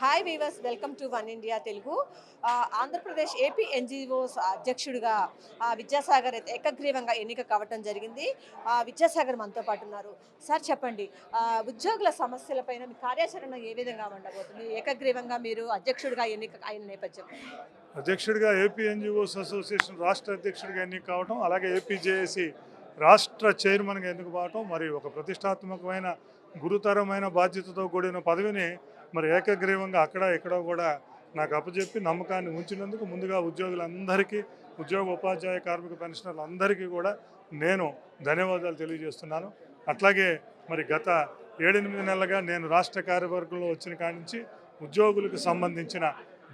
Hi viewers welcome to one India Telugu Andhra Pradesh AP NGOs అధ్యక్షుడిగా ఆ, విద్యాసాగర్ అయితే ఏకగ్రీవంగా ఎన్నిక కావటం జరిగింది. ఆ, విద్యాసాగర్ మనతో పాటు ఉన్నారు. సార్ చెప్పండి. ఉద్యోగుల సమస్యలపైన మీ కార్యాచరణ ఏ విధంగా ఉండబోతుంది? ఏకగ్రీవంగా మీరు అధ్యక్షుడిగా ఎన్నిక అయిన నేపథ్యం. అధ్యక్షుడిగా ఏపీ ఎన్జిఓస్ అసోసియేషన్ రాష్ట్ర అధ్యక్షుడిగా ఎన్నిక కావటం అలాగే ఏపీజేఏసీ రాష్ట్ర చైర్మన్గా ఎన్నుకోవటం కావటం మరి ఒక ప్రతిష్టాత్మకమైన గురుతరమైన బాధ్యతతో కూడిన పదవిని మరి ఏకగ్రీవంగా అక్కడ ఇక్కడ కూడా నాకు అప్పచెప్పి నమ్మకాన్ని ఉంచినందుకు ముందుగా ఉద్యోగులందరికీ ఉద్యోగ ఉపాధ్యాయ కార్మిక పెన్షనర్లందరికీ కూడా నేను ధన్యవాదాలు తెలియజేస్తున్నాను. అట్లాగే మరి గత ఏడెనిమిది నెలలుగా నేను రాష్ట్ర కార్యవర్గంలో వచ్చిన కాడి నుంచి ఉద్యోగులకు సంబంధించిన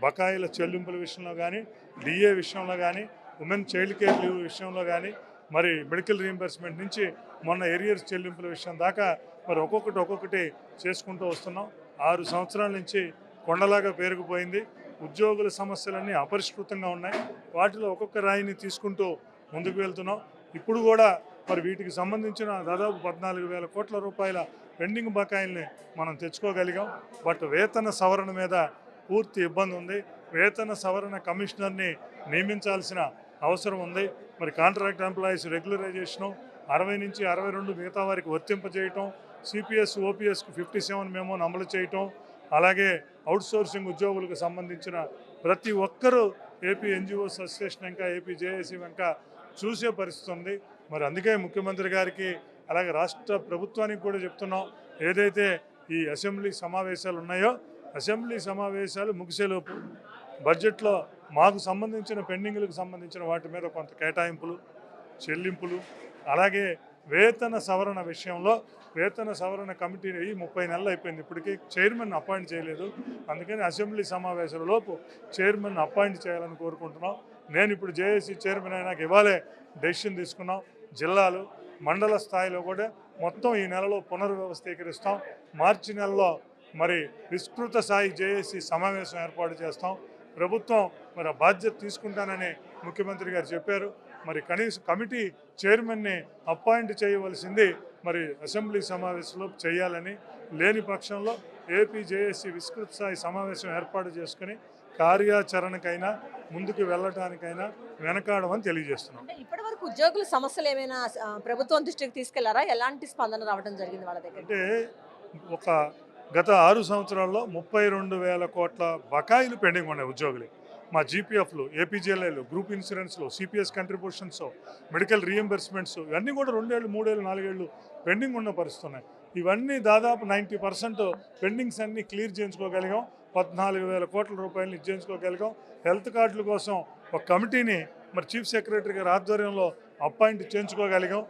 బకాయిల చెల్లింపుల విషయంలో కానీ డిఏ విషయంలో కానీ ఉమెన్ చైల్డ్ కేర్ లీవ్ విషయంలో కానీ మరి మెడికల్ రీఎంబర్స్మెంట్ నుంచి మొన్న ఎరియర్స్ చెల్లింపుల విషయం దాకా మరి ఒక్కొక్కటి ఒక్కొక్కటి చేసుకుంటూ వస్తున్నాం. ఆరు సంవత్సరాల నుంచి కొండలాగా పేరుకుపోయింది. ఉద్యోగుల సమస్యలన్నీ అపరిష్కృతంగా ఉన్నాయి. వాటిలో ఒక్కొక్క రాయిని తీసుకుంటూ ముందుకు వెళ్తున్నాం. ఇప్పుడు కూడా మరి వీటికి సంబంధించిన దాదాపు పద్నాలుగు వేల కోట్ల రూపాయల పెండింగ్ బకాయిల్ని మనం తెచ్చుకోగలిగాం. బట్ వేతన సవరణ మీద పూర్తి ఇబ్బంది ఉంది. వేతన సవరణ కమిషనర్ని నియమించాల్సిన అవసరం ఉంది. మరి కాంట్రాక్ట్ ఎంప్లాయీస్ రెగ్యులరైజేషను అరవై నుంచి అరవై రెండు మిగతా వారికి వర్తింపజేయటం సిపిఎస్ ఓపీఎస్కు ఫిఫ్టీ సెవెన్ మేమోని అమలు చేయటం అలాగే అవుట్సోర్సింగ్ ఉద్యోగులకు సంబంధించిన ప్రతి ఒక్కరూ ఏపీ ఎన్జిఓస్ అసోసియేషన్ ఇంకా ఏపీ జేఏసీ ఇంకా చూసే పరిస్థితి ఉంది. మరి అందుకే ముఖ్యమంత్రి గారికి అలాగే రాష్ట్ర ప్రభుత్వానికి కూడా చెప్తున్నాం ఏదైతే ఈ అసెంబ్లీ సమావేశాలు ఉన్నాయో అసెంబ్లీ సమావేశాలు ముగిసేలోపు బడ్జెట్లో మాకు సంబంధించిన పెండింగ్లకు సంబంధించిన వాటి మీద కొంత కేటాయింపులు చెల్లింపులు అలాగే వేతన సవరణ విషయంలో వేతన సవరణ కమిటీ ముప్పై నెలలు అయిపోయింది. ఇప్పటికీ చైర్మన్ అపాయింట్ చేయలేదు. అందుకని అసెంబ్లీ సమావేశాల లోపు చైర్మన్ అపాయింట్ చేయాలని కోరుకుంటున్నాం. నేను ఇప్పుడు జేఏసీ చైర్మన్ అయినాక ఇవాళే డెసిషన్ తీసుకున్నాం. జిల్లాలు మండల స్థాయిలో కూడా మొత్తం ఈ నెలలో పునర్వ్యవస్థీకరిస్తాం. మార్చి నెలలో మరి విస్తృత స్థాయి జేఏసీ సమావేశం ఏర్పాటు చేస్తాం. ప్రభుత్వం మరి బాధ్యత తీసుకుంటానని ముఖ్యమంత్రి గారు చెప్పారు. మరి కనీసం కమిటీ చైర్మన్ని అపాయింట్ చేయవలసింది మరి అసెంబ్లీ సమావేశంలో చేయాలని లేని పక్షంలో ఏపీ జేఏసీ విస్తృత స్థాయి సమావేశం ఏర్పాటు చేసుకుని కార్యాచరణకైనా ముందుకు వెళ్ళటానికైనా వెనకాడమని తెలియజేస్తున్నాం. అంటే ఇప్పటివరకు ఉద్యోగుల సమస్యలు ఏమైనా ప్రభుత్వం దృష్టికి తీసుకెళ్ళారా? ఎలాంటి స్పందన రావడం జరిగింది వాళ్ళ దగ్గర? అంటే ఒక గత ఆరు సంవత్సరాల్లో ముప్పై రెండు వేల కోట్ల బకాయిలు పెండింగ్ ఉన్నాయి ఉద్యోగులు మా జీపీఎఫ్లు ఏపీజీఎల్ఐలు గ్రూప్ ఇన్సూరెన్స్లు సిపిఎస్ కంట్రిబ్యూషన్స్ మెడికల్ రీఎంబర్స్మెంట్స్ ఇవన్నీ కూడా రెండేళ్ళు మూడేళ్ళు నాలుగేళ్ళు పెండింగ్ ఉన్న పరిస్థితి ఉన్నాయి. ఇవన్నీ దాదాపు నైంటీ పర్సెంట్ పెండింగ్స్ అన్నీ క్లియర్ చేయించుకోగలిగాం. పద్నాలుగు వేల కోట్ల రూపాయలు చేయించుకోగలిగాం హెల్త్ కార్డుల కోసం ఒక కమిటీని మరి చీఫ్ సెక్రటరీ గారి ఆధ్వర్యంలో అపాయింట్ చేయించుకోగలిగాం.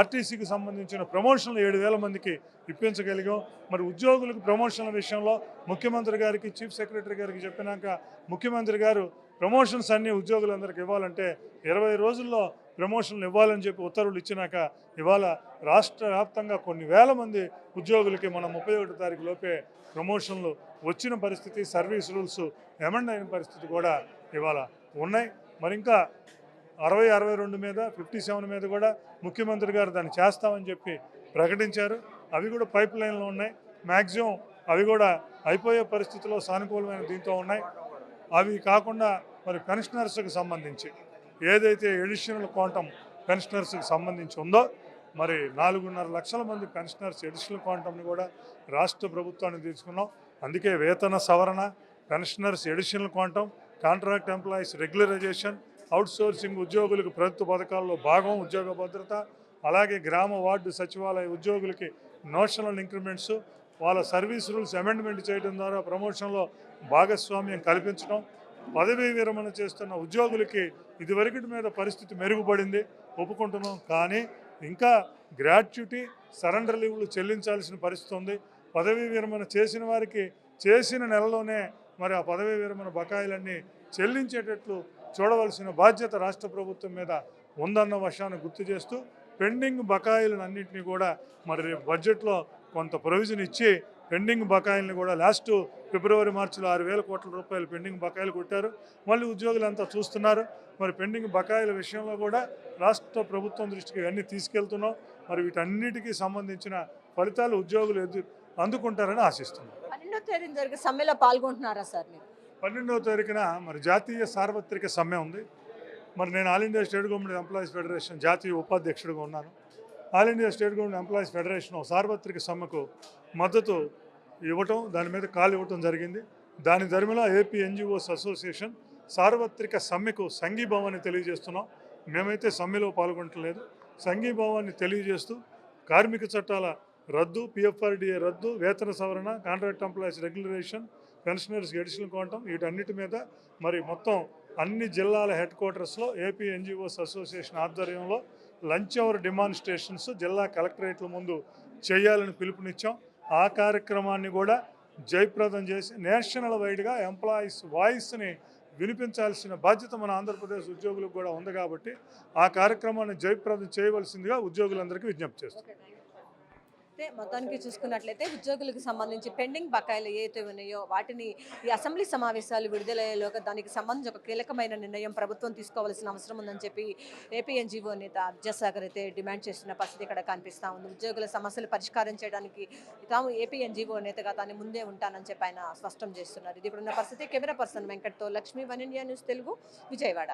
ఆర్టీసీకి సంబంధించిన ప్రమోషన్లు ఏడు వేల మందికి ఇప్పించగలిగాం. మరి ఉద్యోగులకు ప్రమోషన్ల విషయంలో ముఖ్యమంత్రి గారికి చీఫ్ సెక్రటరీ గారికి చెప్పినాక ముఖ్యమంత్రి గారు ప్రమోషన్స్ అన్ని ఉద్యోగులందరికి ఇవ్వాలంటే ఇరవై రోజుల్లో ప్రమోషన్లు ఇవ్వాలని చెప్పి ఉత్తర్వులు ఇచ్చినాక ఇవాళ రాష్ట్ర వ్యాప్తంగా కొన్ని వేల మంది ఉద్యోగులకి మన ముప్పై ఒకటి తారీఖు లోపే ప్రమోషన్లు వచ్చిన పరిస్థితి సర్వీస్ రూల్స్ ఎమెండ్ అయిన పరిస్థితి కూడా ఇవాళ ఉన్నాయి. మరి ఇంకా అరవై అరవై రెండు మీద ఫిఫ్టీ సెవెన్ మీద కూడా ముఖ్యమంత్రి గారు దాన్ని చేస్తామని చెప్పి ప్రకటించారు. అవి కూడా పైప్ లైన్లో ఉన్నాయి. మ్యాక్సిమం అవి కూడా అయిపోయే పరిస్థితిలో సానుకూలమైన దీంతో ఉన్నాయి. అవి కాకుండా మరి పెన్షనర్స్కి సంబంధించి ఏదైతే ఎడిషనల్ క్వాంటమ్ పెన్షనర్స్కి సంబంధించి ఉందో మరి నాలుగున్నర లక్షల మంది పెన్షనర్స్ ఎడిషనల్ క్వాంటమ్ని కూడా రాష్ట్ర ప్రభుత్వాన్ని తీసుకున్నాం. అందుకే వేతన సవరణ pensioners additional quantum contract employees regularisation outsourcing ఉద్యోగులకు ప్రభుత్వ పథకాల్లో భాగం ఉద్యోగ భద్రత అలాగే గ్రామ వార్డు సచివాలయ ఉద్యోగులకి నోషనల్ ఇంక్రిమెంట్స్ వాళ్ళ సర్వీస్ రూల్స్ అమెండ్మెంట్ చేయడం ద్వారా ప్రమోషన్లో భాగస్వామ్యం కల్పించడం పదవీ విరమణ చేస్తున్న ఉద్యోగులకి ఇదివరకటి మీద పరిస్థితి మెరుగుపడింది ఒప్పుకుంటున్నాం. కానీ ఇంకా గ్రాట్యుటీ సరెండర్ లీవ్లు చెల్లించాల్సిన పరిస్థితి ఉంది. పదవీ విరమణ చేసిన వారికి చేసిన నెలలోనే మరి ఆ పదవీ విరమణ బకాయిలన్నీ చెల్లించేటట్లు చూడవలసిన బాధ్యత రాష్ట్ర ప్రభుత్వం మీద ఉందన్న వర్షాన్ని గుర్తు చేస్తూ పెండింగ్ బకాయిలను అన్నింటినీ కూడా మరి రేపు బడ్జెట్లో కొంత ప్రొవిజన్ ఇచ్చి పెండింగ్ బకాయిల్ని కూడా లాస్ట్ ఫిబ్రవరి మార్చిలో ఆరు వేల కోట్ల రూపాయలు పెండింగ్ బకాయిలు కొట్టారు. మళ్ళీ ఉద్యోగులంతా చూస్తున్నారు. మరి పెండింగ్ బకాయిల విషయంలో కూడా రాష్ట్ర ప్రభుత్వం దృష్టికి ఇవన్నీ తీసుకెళ్తున్నాం. మరి వీటన్నిటికీ సంబంధించిన ఫలితాలు ఉద్యోగులు ఎదు అందుకుంటారని ఆశిస్తున్నాం. పన్నెండో తేదీన జరిగే సమ్మెలో పాల్గొంటున్నారా సార్ మీరు? పన్నెండవ తారీఖున మరి జాతీయ సార్వత్రిక సమ్మె ఉంది. మరి నేను all India state government employees federation జాతీయ ఉపాధ్యక్షుడిగా ఉన్నాను. All India state government employees federation సార్వత్రిక సమ్మెకు మద్దతు ఇవ్వటం దాని మీద కాలు ఇవ్వటం జరిగింది. దాని ధర్మిలో ఏపీ ఎన్జిఓస్ అసోసియేషన్ సార్వత్రిక సమ్మెకు సంఘీభావాన్ని తెలియజేస్తున్నాం. మేమైతే సమ్మెలో పాల్గొనట్లేదు. సంఘీభావాన్ని తెలియజేస్తూ కార్మిక చట్టాల రద్దు పిఎఫ్ఆర్డిఏ రద్దు వేతన సవరణ contract employees regulation pensioners additional కోవటం వీటన్నిటి మీద మరి మొత్తం అన్ని జిల్లాల హెడ్ క్వార్టర్స్లో ఏపీ ఎన్జిఓస్ అసోసియేషన్ ఆధ్వర్యంలో లంచ్ అవర్ డిమాన్స్ట్రేషన్స్ జిల్లా కలెక్టరేట్ల ముందు చేయాలని పిలుపునిచ్చాం. ఆ కార్యక్రమాన్ని కూడా జయప్రదం చేసి నేషనల్ వైడ్గా ఎంప్లాయీస్ వాయిస్ని వినిపించాల్సిన బాధ్యత మన ఆంధ్రప్రదేశ్ ఉద్యోగులకు కూడా ఉంది కాబట్టి ఆ కార్యక్రమాన్ని జయప్రదం చేయవలసిందిగా ఉద్యోగులందరికీ విజ్ఞప్తి చేస్తాం అయితే మొత్తానికి చూసుకున్నట్లయితే ఉద్యోగులకు సంబంధించి పెండింగ్ బకాయిలు ఏవైతే ఉన్నాయో వాటిని ఈ అసెంబ్లీ సమావేశాలు విడుదలయ్యేలోగా దానికి సంబంధించి ఒక కీలకమైన నిర్ణయం ప్రభుత్వం తీసుకోవాల్సిన అవసరం ఉందని చెప్పి ఏపీఎన్జీఓ నేత విద్యాసాగర్ అయితే డిమాండ్ చేస్తున్న పరిస్థితి ఇక్కడ కనిపిస్తూ ఉంది. ఉద్యోగుల సమస్యలు పరిష్కారం చేయడానికి తాము ఏపీఎన్జీఓ నేతగా తాను ముందే ఉంటానని చెప్పి ఆయన స్పష్టం చేస్తున్నారు. ఇది ఇప్పుడున్న పరిస్థితి. Camera person వెంకట్తో Lakshmi one India news Telugu Vijayawada.